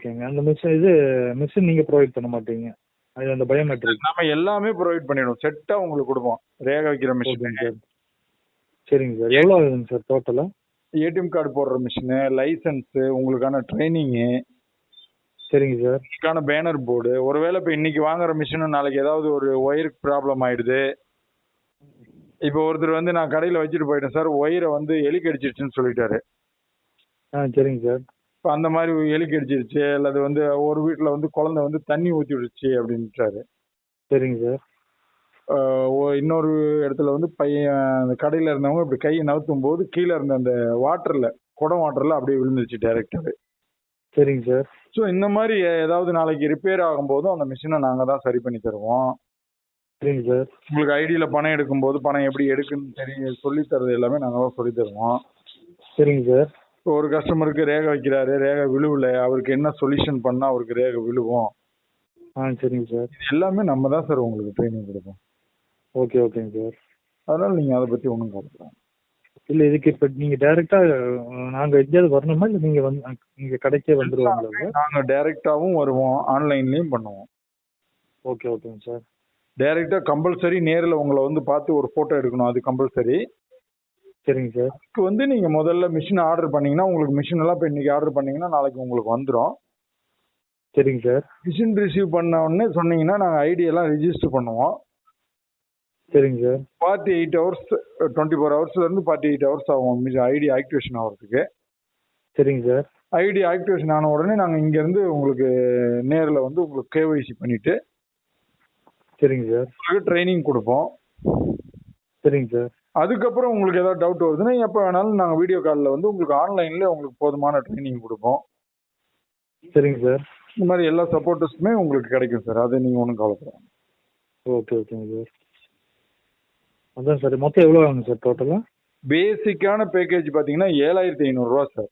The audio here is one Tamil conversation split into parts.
ஓகேங்க. அந்த மிஷின் இது மிஷின் நீங்கள் ப்ரொவைட் பண்ண மாட்டீங்க. அது அந்த பயோமெட்ரிக் நம்ம எல்லாமே ப்ரொவைட் பண்ணிடுவோம். செட்டாக உங்களுக்கு கொடுப்போம். ரேக வைக்கிற மிஷின் சார். சரிங்க சார். எவ்வளோ ஆகுதுங்க சார் டோட்டலாக ஏடிஎம் கார்டு போடுற மிஷினு லைசன்ஸு உங்களுக்கான ட்ரைனிங்கு சரிங்க சார். இதுக்கான பேனர் போர்டு ஒருவேளை இப்போ இன்னைக்கு வாங்குற மிஷினும் நாளைக்கு ஏதாவது ஒரு ஒயருக்கு ப்ராப்ளம் ஆயிடுது. இப்போ ஒருத்தர் வந்து நான் கடையில் வச்சுட்டு போயிட்டேன் சார். ஒயரை வந்து எலி கடிச்சிருச்சுன்னு சொல்லிட்டாரு. ஆ சரிங்க சார். இப்போ அந்த மாதிரி எலி கடிச்சிருச்சு அல்லது வந்து ஒரு வீட்டில் வந்து குழந்தை வந்து தண்ணி ஊற்றி விடுச்சு அப்படின்ட்டாரு சரிங்க சார். இன்னொரு இடத்துல வந்து பையன் அந்த கடையில் இருந்தவங்க இப்படி கையை நவுத்தும் போது கீழே இருந்த அந்த வாட்டரில் குடம் வாட்டரில் அப்படியே விழுந்துருச்சு டைரெக்டாகவே சரிங்க சார். ஸோ இந்த மாதிரி ஏதாவது நாளைக்கு ரிப்பேர் ஆகும்போதும் அந்த மிஷினை நாங்கள் தான் சரி பண்ணி தருவோம். சரிங்க சார். உங்களுக்கு ஐடியில் பணம் எடுக்கும்போது பணம் எப்படி எடுக்குன்னு தெரிய சொல்லி தரது எல்லாமே நாங்கள் தான் சொல்லி தருவோம். சரிங்க சார். ஒரு கஸ்டமருக்கு ரேகை வைக்கிறாரு ரேகை விழுவல அவருக்கு என்ன சொல்யூஷன் பண்ணால் அவருக்கு ரேகை விழுவும் ஆ சரிங்க சார். எல்லாமே நம்ம தான் சார் உங்களுக்கு ட்ரைனிங் கொடுப்போம். ஓகே ஓகேங்க சார். அதனால நீங்கள் அதை பற்றி ஒன்றும் கவலைப்படாம இல்லை இதுக்கு இப்போ நீங்கள் டேரெக்டாக நாங்கள் எங்கேயாவது வரணுமா? இல்லை நீங்கள் வந்து இங்கே கடைக்கே வந்துடுவாங்களா நாங்கள் டைரெக்டாகவும் வருவோம் ஆன்லைன்லேயும் பண்ணுவோம். ஓகே ஓகேங்க சார். டைரெக்டாக கம்பல்சரி நேரில் உங்களை வந்து பார்த்து ஒரு ஃபோட்டோ எடுக்கணும் அது கம்பல்சரி சரிங்க சார். அதுக்கு வந்து நீங்கள் முதல்ல மிஷின் ஆர்டர் பண்ணீங்கன்னா உங்களுக்கு மிஷின் எல்லாம் இப்போ இன்னைக்கு ஆர்டர் பண்ணீங்கன்னா நாளைக்கு உங்களுக்கு வந்துடும் சரிங்க சார். மிஷின் ரிசீவ் பண்ண உடனே சொன்னீங்கன்னா நாங்கள் ஐடி எல்லாம் ரிஜிஸ்டர் பண்ணுவோம். சரிங்க sir. Forty eight hours twenty four ஹவர்ஸ்லேருந்து forty eight hours ஆகும் ஐடி ஆக்டிவேஷன் ஆகிறதுக்கு. சரிங்க சார். ஐடி ஆக்டிவேஷன் ஆன உடனே நாங்கள் இங்கேருந்து உங்களுக்கு நேரில் வந்து உங்களுக்கு கேஒய்சி பண்ணிவிட்டு சரிங்க சார். உங்களுக்கு ட்ரைனிங் கொடுப்போம். சரிங்க சார். அதுக்கப்புறம் உங்களுக்கு ஏதாவது டவுட் வருதுன்னா எப்போ வேணாலும் நாங்கள் வீடியோ காலில் வந்து உங்களுக்கு ஆன்லைனில் உங்களுக்கு போதுமான ட்ரைனிங் கொடுப்போம். சரிங்க சார். இந்த மாதிரி எல்லா சப்போர்ட்டர்ஸுமே உங்களுக்கு கிடைக்கும் சார். அது நீங்கள் ஒன்றும் கவலைப்படாது ஓகே ஓகேங்க சார். அதான் சார் மொத்தம் எவ்வளோ ஆகுங்க சார் டோட்டலாக பேசிக்கான பேக்கேஜ் பார்த்தீங்கன்னா ஏழாயிரத்தி ஐநூறுரூவா சார்.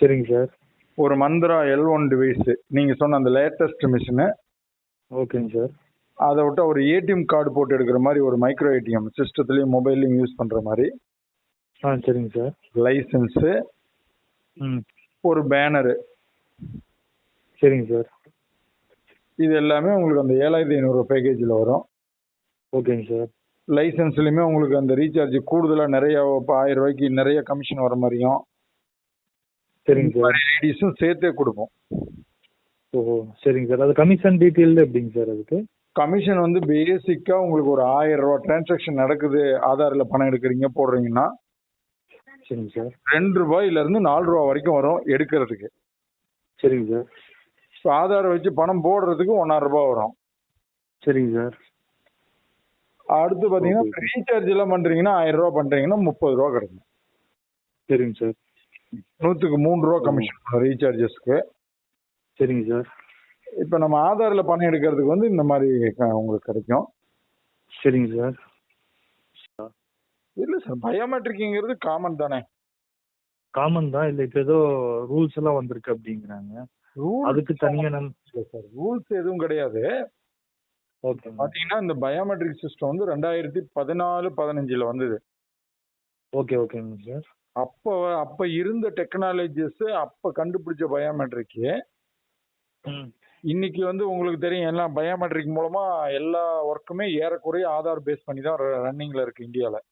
சரிங்க சார். ஒரு மந்த்ரா எல் ஒன் டிவைஸு நீங்கள் சொன்ன அந்த லேட்டஸ்ட் மிஷினு ஓகேங்க சார். அதை விட்டு ஒரு ஏடிஎம் கார்டு போட்டு எடுக்கிற மாதிரி ஒரு மைக்ரோ ஏடிஎம் சிஸ்டத்துலேயும் மொபைல்லையும் யூஸ் பண்ணுற மாதிரி. ஆ சரிங்க சார். லைசன்ஸு ம். ஒரு பேனரு சரிங்க சார். இது எல்லாமே உங்களுக்கு அந்த ஏழாயிரத்தி ஐநூறு பேக்கேஜில் வரும். ஓகேங்க சார். லைசன்ஸ்லையுமே உங்களுக்கு அந்த ரீசார்ஜ் கூடுதலாக நிறைய இப்போ ஆயிரம் ரூபாய்க்கு நிறைய கமிஷன் வர மாதிரியும் சரிங்க சார். ஐடிஸும் சேர்த்தே கொடுப்போம். ஓஹோ சரிங்க சார். அது கமிஷன் டீட்டெயில் எப்படிங்க சார் அதுக்கு? கமிஷன் வந்து பேசிக்காக உங்களுக்கு ஒரு ஆயிரம் ரூபா டிரான்சாக்ஷன் நடக்குது ஆதாரில் பணம் எடுக்கிறீங்க போடுறீங்கன்னா சரிங்க சார். ரெண்டு ரூபாயிலேருந்து நாலு ரூபா வரைக்கும் வரும் எடுக்கிறதுக்கு. சரிங்க சார். ஸோ ஆதார் வச்சு பணம் போடுறதுக்கு ஒன்றாயிரம் ரூபாய் வரும். சரிங்க சார். அடுத்து பார்த்தீங்கன்னா ரீசார்ஜ் எல்லாம் பண்ணுறீங்கன்னா ஆயிரம் ரூபா பண்ணுறீங்கன்னா முப்பது ரூபா கிடைக்கும். சரிங்க சார். நூற்றுக்கு மூணு ரூபா கமிஷன் ரீசார்ஜஸ்க்கு சரிங்க சார். இப்போ நம்ம ஆதாரில் பணம் எடுக்கிறதுக்கு வந்து இந்த மாதிரி உங்களுக்கு கிடைக்கும். சரிங்க சார். இல்லை சார் பயோமெட்ரிக்ங்கிறது காமன் தானே. காமன் தான். இல்லை இப்போ ஏதோ ரூல்ஸ் எல்லாம் வந்திருக்கு அப்படிங்கிறாங்க. அதுக்கு தனியாக நம் சார் ரூல்ஸ் எதுவும் கிடையாது. ஓகே பார்த்தீங்கன்னா இந்த பயோமெட்ரிக் சிஸ்டம் வந்து ரெண்டாயிரத்தி பதினாலு பதினஞ்சில் வந்தது. ஓகே ஓகேங்க சார். அப்போ அப்போ இருந்த டெக்னாலஜிஸ் அப்போ கண்டுபிடிச்ச பயோமெட்ரிக்கு ம். இன்னைக்கு வந்து உங்களுக்கு தெரியும் எல்லாம் பயோமெட்ரிக் மூலமா எல்லா ஒர்க்குமே ஏறக்குறைய ஆதார் பேஸ் பண்ணி தான் ரன்னிங்ல இருக்கு இந்தியாவில்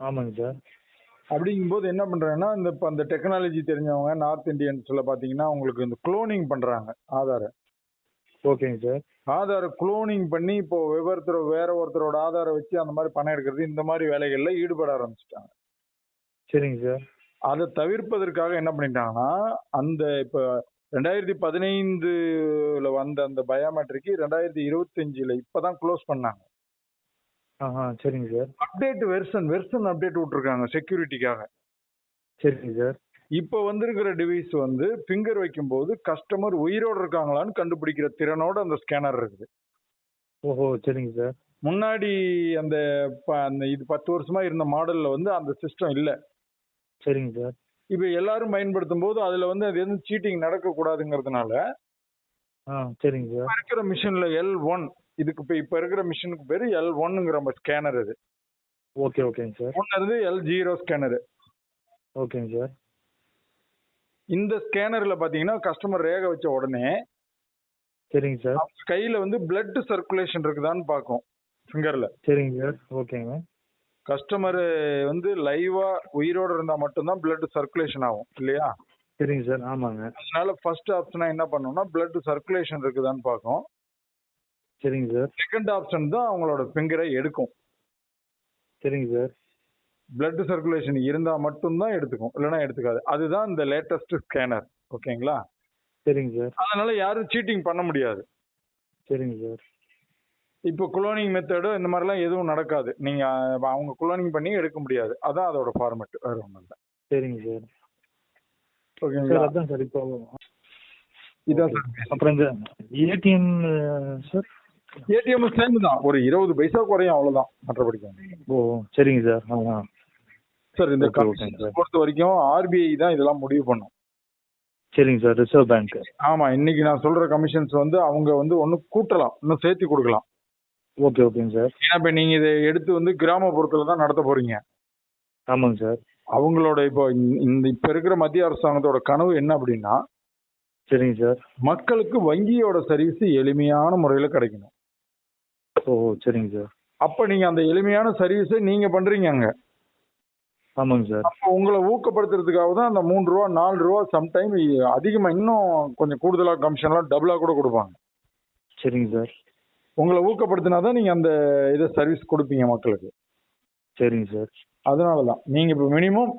ஆமாங்க சார். அப்படிங்கும்போது என்ன பண்றாங்கன்னா இந்த இப்போ அந்த டெக்னாலஜி தெரிஞ்சவங்க நார்த் இந்தியன்ஸ்ல பாத்தீங்கன்னா உங்களுக்கு இந்த குளோனிங் பண்றாங்க ஆதாரை. ஓகேங்க சார். ஆதாரை குளோனிங் பண்ணி இப்போ ஒவ்வொருத்தர் வேற ஒருத்தரோட ஆதாரை வச்சு அந்த மாதிரி பணம் எடுக்கிறது இந்த மாதிரி வேலைகள்ல ஈடுபட ஆரம்பிச்சிட்டாங்க. சரிங்க சார். அதை தவிர்ப்பதற்காக என்ன பண்ணிட்டாங்கன்னா அந்த இப்போ ரெண்டாயிரத்தி பதினைந்துல வந்த அந்த பயோமெட்ரிக்கு ரெண்டாயிரத்தி இருபத்தஞ்சுல இப்பதான் க்ளோஸ் பண்ணாங்க. சரிங்க sir. Update version version update விட்டுருக்காங்க செக்யூரிட்டிக்காக சரிங்க சார். இப்போ வந்திருக்கிற டிவைஸ் வந்து ஃபிங்கர் வைக்கும்போது கஸ்டமர் உயிரோடு இருக்காங்களான்னு கண்டுபிடிக்கிற திறனோட அந்த ஸ்கேனர் இருக்குது. ஓஹோ சரிங்க சார். முன்னாடி அந்த அந்த இது பத்து வருஷமா இருந்த மாடல்ல வந்து அந்த சிஸ்டம் இல்லை. சரிங்க சார். இப்போ எல்லாரும் பயன்படுத்தும் போது அதுல வந்து அது எதுவும் சீட்டிங் நடக்கக்கூடாதுங்கிறதுனால சரிங்க சார் இப்ப இருக்கிற மிஷின்ல எல் ஒன் இதுக்கு இப்போ இப்போ இருக்கிற மிஷினுக்கு பேர் எல் ஒன்னுங்கிற ஸ்கேனர் இது ஓகே ஓகேங்க சார் ஒன்று இருந்து எல் ஜீரோ ஸ்கேனரு ஓகேங்க சார் இந்த ஸ்கேனர்ல பாத்தீங்கன்னா கஸ்டமர் ரேகை வச்ச உடனே சரிங்க சார் கையில வந்து பிளட் சர்க்குலேஷன் இருக்குதான்னு பார்க்கும் ஃபிங்கர்ல சரிங்க சார் ஓகேங்க கஸ்டமர் வந்து லைவா உயிரோட இருந்தா மட்டும்தான் பிளட் சர்க்குலேஷன் ஆகும் இல்லையா? சரிங்க சார் ஆமாங்க. அதனால ஃபர்ஸ்ட் ஆப்ஷனா என்ன பண்ணோம்னா பிளட் சர்க்குலேஷன் இருக்குதான்னு பார்க்கும் சரிங்க சார். செகண்ட் ஆப்ஷன் தான் அவங்களோட ஃபிங்கரை எடுக்கும். சரிங்க சார். பிளட் சர்க்குலேஷன் இருந்தா மட்டும்தான் எடுத்துக்கும் இல்லைன்னா எடுத்துக்காது. அதுதான் இந்த லேட்டஸ்ட் ஸ்கேனர் ஓகேங்களா? சரிங்க சார். அதனால யாரும் சீட்டிங் பண்ண முடியாது. சரிங்க சார். இப்போ குளோனிங் மெத்தடு இந்த மாதிரிலாம் எதுவும் நடக்காது. நீங்க அஹ், அவங்க குளோனிங் பண்ணி எடுக்க முடியாது. அதான் அதோட ஃபார்மேட் வேற ஒன்றும் இல்லை. சரிங்க சார். சார் ஓகேங்களா அதான் சார் இப்போ இதான் சார். அப்புறம் இந்த ஏடிஎம் சார்? ஏடிஎம் சேம் தான். ஒரு இருபது பைசா குறையும் அவ்வளவுதான். மற்றபடிக்கு ஓ சரிங்க சார். ஆ சார் இந்த. பொறுத்த வரைக்கும் ஆர்பிஐ தான் இதெல்லாம் முடிவு பண்ணும். சரிங்க சார். ரிசர்வ் பேங்க் ஆமா இன்னைக்கு நான் சொல்ற கமிஷன்ஸ் வந்து அவங்க வந்து ஒண்ணு கூட்டலாம். இன்னும் சேர்த்து கொடுக்கலாம். ஓகே ஓகேங்க சார். ஏன்னா இப்ப நீங்க இதை எடுத்து வந்து கிராமப்புறத்துல தான் நடத்த போறீங்க. ஆமாங்க சார். அவங்களோட இப்போ இந்த- இப்ப இருக்கிற மத்திய அரசாங்கத்தோட கனவு என்ன அப்படின்னா சரிங்க சார். மக்களுக்கு வங்கியோட சர்வீஸ் எளிமையான முறையில கிடைக்கணும். ஓ சரிங்க சார். அப்ப நீங்க அந்த எளிமையான சர்வீஸை நீங்க பண்றீங்க அங்க. ஆமாங்க சார். அப்போ உங்களை ஊக்கப்படுத்துறதுக்காக தான் அந்த மூணு ரூபா நாலு ரூபா சம்டைம் அதிகமா இன்னும் கொஞ்சம் கூடுதலா கமிஷன்லாம் டபுளா கூட கொடுப்பாங்க. சரிங்க சார். உங்களை ஊக்கப்படுத்தினா தான் நீங்க அந்த இதை சர்வீஸ் கொடுப்பீங்க மக்களுக்கு. சரிங்க சார். அதனால தான் நீங்க இப்போ மினிமம்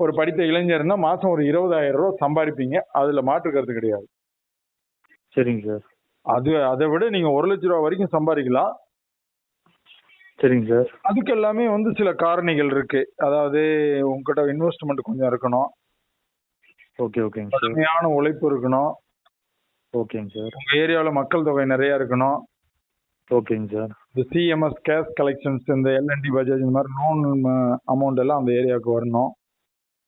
ஒரு படித்த இளைஞர்னா மாசம் ஒரு இருபதாயிரம் ரூபா சம்பாதிப்பீங்க. அதுல மாற்று கருத்து கிடையாது. சரிங்க சார். அது அதை விட நீங்க ஒரு லட்ச ரூபா வரைக்கும் சம்பாதிக்கலாம். சரிங்க சார். அதுக்கு எல்லாமே வந்து சில காரணிகள் இருக்கு. அதாவது உங்ககிட்ட இன்வெஸ்ட்மெண்ட் கொஞ்சம் இருக்கணும். ஓகே ஓகேங்க சார். உழைப்பு இருக்கணும். ஓகேங்க சார். உங்க ஏரியாவுல மக்கள் தொகை நிறைய இருக்கணும். ஓகேங்க சார். இந்த சிஎம்எஸ் கேஷ் கலெக்ஷன்ஸ் இந்த எல்என்டி பஜாஜ் இந்த மாதிரி லோன் அமௌண்ட் எல்லாம் அந்த ஏரியாவுக்கு வரணும்.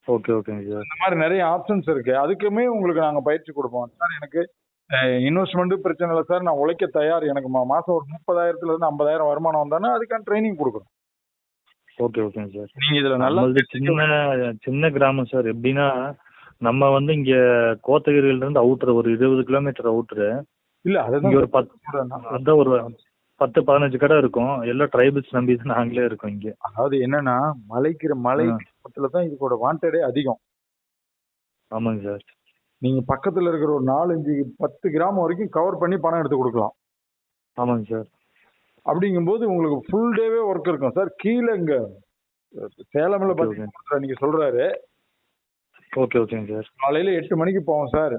ஓகே ஓகேங்க சார். இந்த மாதிரி நிறைய ஆப்ஷன்ஸ் இருக்கு. அதுக்குமே உங்களுக்கு நாங்க பயிற்சி கொடுப்போம். சார் எனக்கு இன்வெஸ்ட்மெண்ட் பிரச்சனை இல்லை சார். நான் உழைக்க தயார். எனக்கு மா- மாசம் ஒரு முப்பதாயிரத்துல இருந்து ஐம்பதாயிரம் வருமானம் வந்தானே அதுக்கான ட்ரைனிங் கொடுக்குறோம் ஓகே ஓகேங்க சார். நீங்க இதுல நல்லா சின்ன சின்ன கிராமம் சார். எப்படின்னா நம்ம வந்து இங்க கோத்தகிரியில இருந்து அவுட்ரு ஒரு இருபது கிலோமீட்டர் அவுட்ரு இல்ல அதுதான் ஒரு பத்து. அதான் ஒரு பத்து பதினஞ்சு கடை இருக்கும். எல்லாம் ட்ரைபிள்ஸ் நம்பி தான் நாங்களே இருக்கோம் இங்க. அதாவது என்னன்னா மலைக்கிற மலை. பக்கத்துல தான் இதுக்கோட வாண்டடே அதிகம். ஆமாங்க சார். நீங்க பக்கத்துல இருக்கிற ஒரு நாலஞ்சு பத்து கிராமம் வரைக்கும் கவர் பண்ணி பணம் எடுத்து கொடுக்கலாம். ஆமாங்க சார். அப்படிங்கும்போது உங்களுக்கு ஃபுல் டேவே ஒர்க் இருக்கும். சார் கீழே இங்க சேலம்ல. பாத்தீங்கன்னா நீங்க சொல்றாரு. ஓகே ஓகேங்க சார். காலையில எட்டு மணிக்கு போவோம் சார்.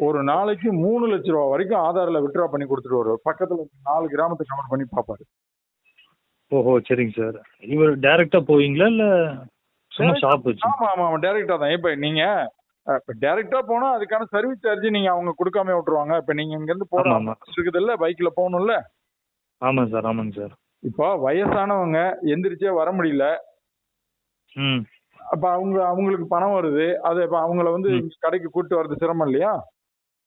ஒரு நாளைக்கு மூணு லட்ச ரூபா வரைக்கும் ஆதார்ல வித்ட்ரா பண்ணி கொடுத்துட்டு வருவார். பக்கத்துல நாலு கிராமத்தை கவர் பண்ணி பார்ப்பாரு. ஓஹோ சரிங்க சார். இவர் டைரக்டா போவீங்களா இல்ல சும்மா ஷாப் வச்சு? ஆமா ஆமா ஆமா. டைரக்டா தான். இப்ப நீங்க டைரக்டா போனா அதுக்கான சர்வீஸ் சார்ஜ் நீங்க அவங்க கொடுக்காம விட்டுருவாங்க. இப்ப நீங்க இங்க இருந்து ஆமா, ஆமா. இருக்குது இல்ல பைக்ல போகணும்ல? ஆமாங்க சார் ஆமாங்க சார். இப்போ வயசானவங்க எந்திரிச்சே வர முடியல. அப்ப அவங்க அவங்களுக்கு பணம் வருது. அது இப்ப அவங்கள வந்து கடைக்கு கூட்டு வர்றது சிரமம் இல்லையா?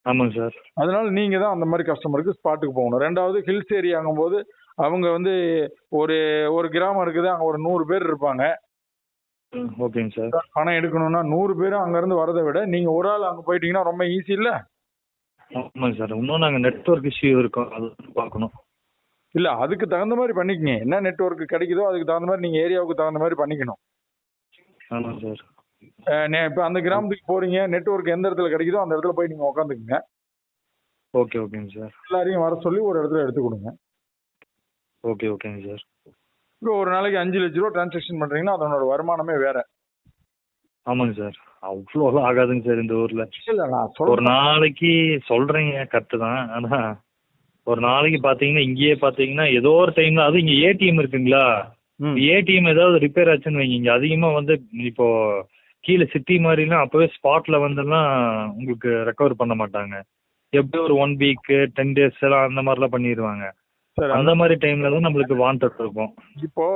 ஆமாங்க சார். அதனால நீங்க தான் அந்த மாதிரி கஸ்டமருக்கு ஸ்பாட்டுக்கு போகணும். ரெண்டாவது ஹில்ஸ் ஏரியாங்கும் போது அவங்க வந்து ஒரு ஒரு கிராமம் இருக்குது அங்க ஒரு நூறு பேர் இருப்பாங்க. ஓகேங்க சார். பணம் எடுக்கணும்னா நூறு பேரும் அங்க இருந்து வரதை விட நீங்க ஒரு ஆள் அங்க போயிட்டீங்கன்னா ரொம்ப ஈஸி இல்ல? ஆமாங்க சார். இன்னும் நாங்க நெட்வொர்க் இஷ்யூ இருக்கோம். அது பார்க்கணும். இல்ல அதுக்கு தகுந்த மாதிரி பண்ணிக்கங்க. என்ன நெட்வொர்க் கிடைக்குதோ அதுக்கு தகுந்த மாதிரி நீங்க ஏரியாவுக்கு தகுந்த மாதிரி பண்ணிக்கணும். ஆமாங்க சார். இப்ப அந்த கிராமத்துக்கு போறீங்க நெட்வொர்க் எந்த இடத்துல கிடைக்குதோ அந்த இடத்துல போய் நீங்க உட்காந்துக்குங்க ஓகே ஓகேங்க சார். எல்லாரையும் வர சொல்லி ஒரு இடத்துல எடுத்து கொடுங்க. ஓகே ஓகேங்க சார். இப்போ ஒரு நாளைக்கு அஞ்சு லட்ச ரூபா டிரான்சாக்ஷன் பண்றீங்கன்னா அதனோட வருமானமே வேற. ஆமாங்க சார். அவ்வளோலாம் ஆகாதுங்க சார் இந்த ஊர்ல. இல்ல நான் ஒரு நாளைக்கு சொல்றீங்க கரெக்டு தான். ஆனா ஒரு நாளைக்கு பாத்தீங்கன்னா இங்கேயே பாத்தீங்கன்னா ஏதோ ஒரு டைம்ல அது இங்க ஏடிஎம் இருக்குங்களா. ஏடிஎம் ஏதாவது ரிப்பேர் ஆச்சுன்னு வைங்க. அதிகமா வந்து இப்போ கீழே சிட்டி மாதிரிலாம் அப்பவே ஸ்பாட்ல வந்துலாம் உங்களுக்கு ரெக்கவர் பண்ண மாட்டாங்க. எப்படி ஒரு ஒன் வீக் டென் டேஸ் எல்லாம் அந்த மாதிரிலாம் பண்ணிடுவாங்க சார் அந்த மாதிரி டைம்ல தான் நம்மளுக்கு வாண்டட் இருக்கும். இப்போ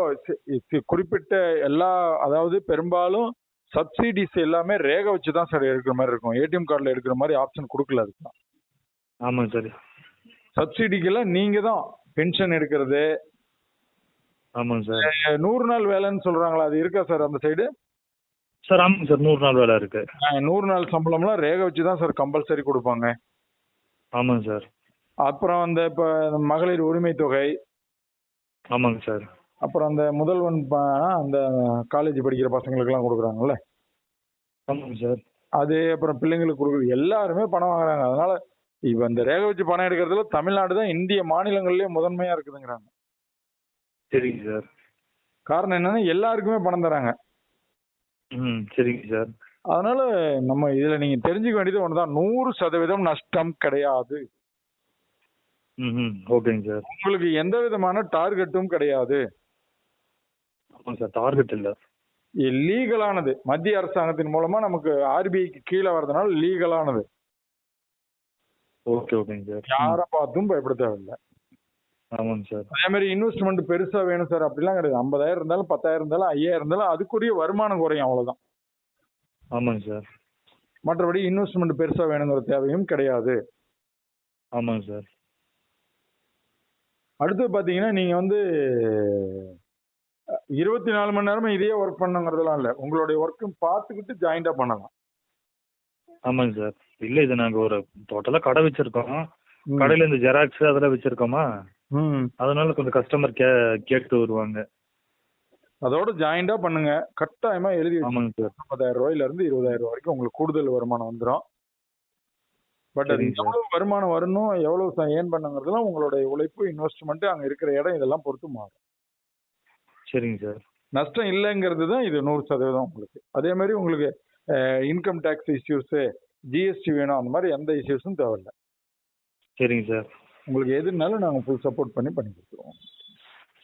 குறிப்பிட்ட எல்லா அதாவது பெரும்பாலும் சப்சிடிஸ் எல்லாமே ரேகை வச்சு தான் சார் எடுக்கிற மாதிரி இருக்கும். ஏடிஎம் கார்டில் எடுக்கிற மாதிரி ஆப்ஷன் கொடுக்கல அதுக்கு. ஆமாங்க சார் சப்சிடிக்கெல்லாம் நீங்க தான் பென்ஷன் எடுக்கிறது. ஆமாங்க சார் நூறு நாள் வேலைன்னு சொல்றாங்களா? அது இருக்கா சார் அந்த சைடு சார் ஆமாங்க சார் நூறு நாள் வேலை இருக்கு. நூறு நாள் சம்பளம்லாம் ரேகை வச்சு தான் சார் கம்பல்சரி கொடுப்பாங்க. ஆமாங்க சார். அப்புறம் அந்த இப்போ மகளிர் உரிமை தொகை. ஆமாங்க சார். அப்புறம் அந்த முதல்வன் அந்த காலேஜ் படிக்கிற பசங்களுக்கெல்லாம் கொடுக்குறாங்கல்ல? ஆமாங்க சார். அது அப்புறம் பிள்ளைங்களுக்கு கொடுக்குறது எல்லாருமே பணம் வாங்குறாங்க. அதனால இப்போ இந்த ரேகை வச்சு பணம் எடுக்கிறதுல தமிழ்நாடு தான் இந்திய மாநிலங்கள்லயே முதன்மையா இருக்குதுங்கிறாங்க. சரிங்க சார். காரணம் என்னன்னா எல்லாருக்குமே பணம் தராங்க. ம் சரிங்க சார். அதனால நம்ம இதுல நீங்க தெரிஞ்சுக்க வேண்டியது ஒண்ணுதான். நூறு சதவீதம் நஷ்டம் கிடையாது. ம் ம் ஓகேங்க சார். உங்களுக்கு எந்த விதமான டார்கெட்டும் கிடையாது. ஆமாங்க சார். டார்கெட் இல்லை. லீகலானது மத்திய அரசாங்கத்தின் மூலமா நமக்கு ஆர்பிஐக்கு கீழே வர்றதுனால லீகலானது. ஓகே ஓகேங்க சார். யாரை பார்த்தும் பயப்பட தேவையில்லை ஆமாங்க சார். அதே மாதிரி இன்வெஸ்ட்மெண்ட் பெருசா வேணும் சார். அப்படிலாம் கிடையாது. ஐம்பதாயிரம் இருந்தாலும் பத்தாயிரம் இருந்தாலும் ஐயாயிரம் இருந்தாலும் அதுக்குரிய வருமானம் குறையும் அவ்வளவுதான். ஆமாங்க சார். மற்றபடி இன்வெஸ்ட்மெண்ட் பெருசா வேணுங்கிற தேவையும் கிடையாது. ஆமாங்க சார். அடுத்து பாத்தீங்கன்னா நீங்க வந்து இருபத்தி நாலு மணி நேரமும் இதே ஒர்க் பண்ணுங்கிறதுலாம் இல்ல. உங்களுடைய ஒர்க்கும் பார்த்துக்கிட்டு ஜாயிண்டா பண்ணலாம். ஆமாங்க சார். இல்லை இது நாங்கள் ஒரு டோட்டலாக கடை வச்சிருக்கோம். கடையில் இந்த ஜெராக்ஸ் அதெல்லாம் வச்சிருக்கோமா? ம் அதனால கொஞ்சம் கஸ்டமர் கே கேட்டு வருவாங்க. அதோட ஜாயிண்டா பண்ணுங்க. கட்டாயமா எழுதி ஆமாங்க சார். முப்பதாயிரம் ரூபாயில இருந்து இருபதாயிரம் ரூபாய் வரைக்கும் உங்களுக்கு கூடுதல் வருமானம் வந்துடும் பட் அது. எவ்வளவு வருமானம் வரணும் எவ்வளவு ஏன் பண்ணுங்கிறதுலாம் உங்களுடைய உழைப்பு இன்வெஸ்ட்மெண்ட் அங்க இருக்கிற இடம் இதெல்லாம் பொறுத்து மாறும். சரிங்க சார். நஷ்டம் இல்லைங்கிறது தான் இது நூறு சதவீதம் உங்களுக்கு. அதே மாதிரி உங்களுக்கு இன்கம் டேக்ஸ் இஷ்யூஸ் ஜிஎஸ்டி வேணும் அந்த மாதிரி எந்த இஷ்யூஸும் தேவையில்லை. சரிங்க சார். உங்களுக்கு எதுனாலும் நாங்கள் ஃபுல் சப்போர்ட் பண்ணி பண்ணி கொடுத்துருவோம்.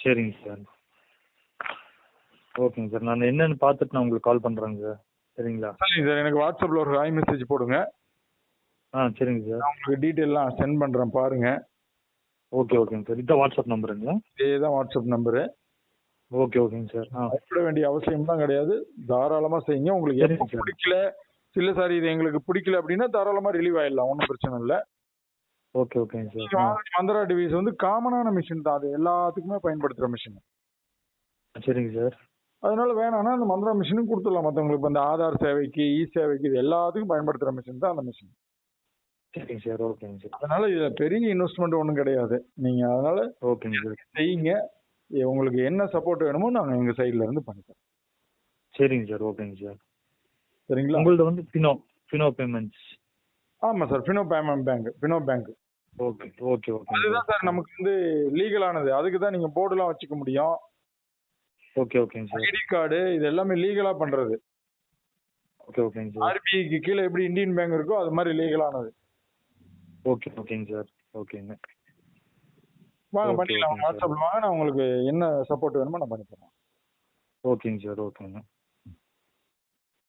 சரிங்க சார். ஓகேங்க சார். நான் என்னன்னு பார்த்துட்டு நான் உங்களுக்கு கால் பண்ணுறேங்க சார். சரிங்களா? சரிங்க சார். எனக்கு வாட்ஸ்அப்பில் ஒரு ஹாய் மெசேஜ் போடுங்க. ஆ சரிங்க சார். நான் உங்களுக்கு டீட்டெயிலாம் சென்ட் பண்ணுறேன் பாருங்க. ஓகே ஓகேங்க சார். இதுதான் வாட்ஸ்அப் நம்பருங்களா? இதே தான் வாட்ஸ்அப் நம்பரு. ஓகே ஓகேங்க சார். பயப்பட வேண்டிய அவசியம்லாம் கிடையாது. தாராளமா செய்யுங்க. உங்களுக்கு எப்போ. பிடிக்கல இல்ல சார் இது எங்களுக்கு பிடிக்கல அப்படின்னா தாராளமா ரிலீவ் ஆயிடலாம். ஒன்றும் பிரச்சனை இல்லை. ஓகே ஓகேங்க சார். மந்திரா டிவைஸ் வந்து காமனான மிஷின் தான். அது எல்லாத்துக்குமே பயன்படுத்துற மிஷின் சரிங்க சார். அதனால வேணாம்னா அந்த மந்திரா மிஷினும் கொடுத்துடலாம். மற்றவங்களுக்கு இந்த ஆதார் சேவைக்கு இ சேவைக்கு இது எல்லாத்துக்கும் பயன்படுத்துற மிஷின் தான் அந்த மிஷின் சரிங்க சார் ஓகேங்க சார். அதனால இதுல பெரிய இன்வெஸ்ட்மெண்ட் ஒன்றும் கிடையாது. நீங்க அதனால ஓகேங்க சார். செய்யுங்க. உங்களுக்கு என்ன சப்போர்ட் வேணுமோ நாங்க எங்க சைடுல இருந்து பண்ணித்தரோம் சரிங்க சார் ஓகேங்க சார். சரிங்களா? உங்களது வந்து பினோ பினோ பேமெண்ட்ஸ் ஆமா sir Fino payment bank Fino bank okay okay okay. அதுதான் சார் நமக்கு வந்து லீகலானது அதுக்கு தான் நீங்க போர்டுலாம் வச்சுக்க முடியும். ஓகே ஓகேங்க சார். ஐடி கார்டு இது எல்லாமே லீகலா பண்றது. ஓகே ஓகேங்க சார். ஆர்பிஐக்கு கீழே எப்படி இந்தியன் பேங்க் இருக்கோ அது மாதிரி லீகலானது ஓகே ஓகேங்க சார். ஓகேங்க. வாங்க பண்ணிக்கலாம். வாட்ஸ்அப்ல வாங்க நான் உங்களுக்கு என்ன சப்போர்ட் வேணுமோ நான் பண்ணி தரேன் ஓகேங்க சார் ஓகேங்க.